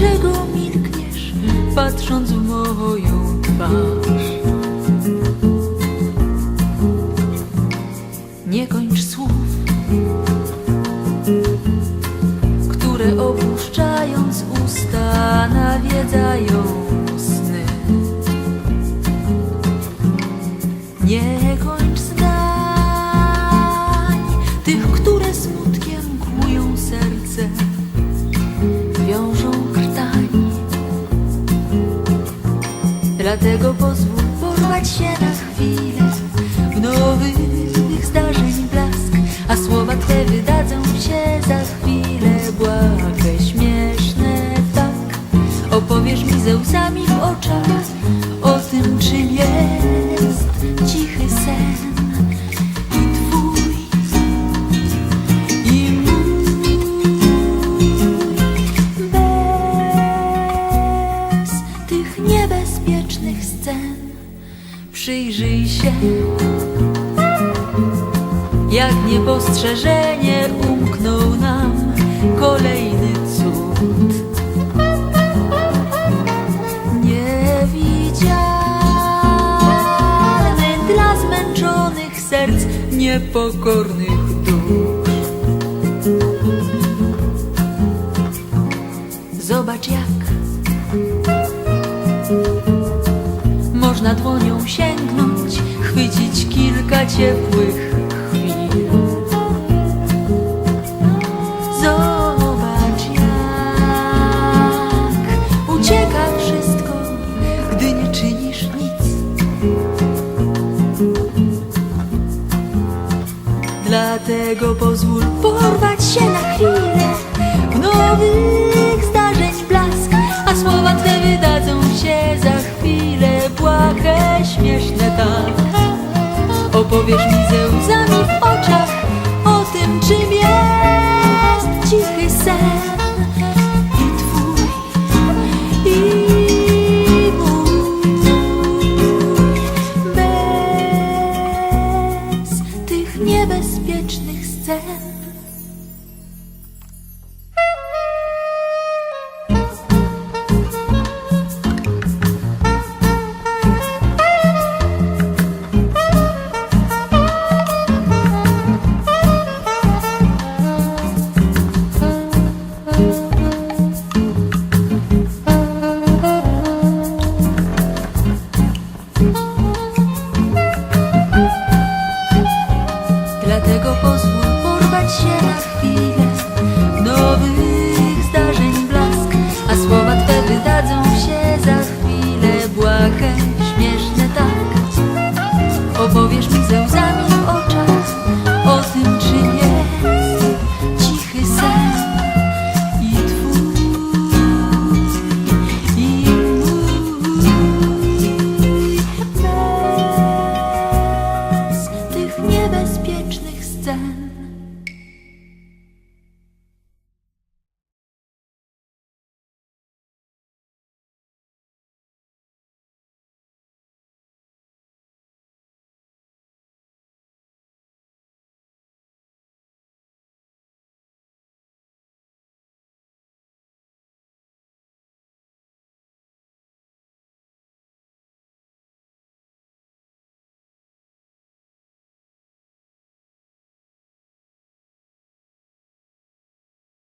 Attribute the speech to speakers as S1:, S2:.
S1: Dlaczego milkniesz, patrząc w moją twarz? Dlatego pozwól porwać się na chwilę w nowych zdarzeń blask, a słowa Twe wydadzą się za chwilę błahe, śmieszne, tak. Opowiesz mi ze łzami w oczach się, jak niepostrzeżenie umknął nam kolejny cud. Niewidzialny dla zmęczonych serc, niepokornych dusz. Zobacz jak można dłonią sięgnąć, chwycić kilka ciepłych chwil. Zobacz jak ucieka wszystko, gdy nie czynisz nic. Dlatego pozwól porwać się na chwilę w nowych zdarzeń blask, a słowa Twe wydadzą się za Opowiesz mi ze łzami w oczach o tym, czym jest cichy sen i Twój i mój bez tych niebezpiecznych scen. Się na chwilę nowych zdarzeń blask, a słowa Twe wydadzą się za chwilę błahe, śmieszne tak. Opowiesz mi ze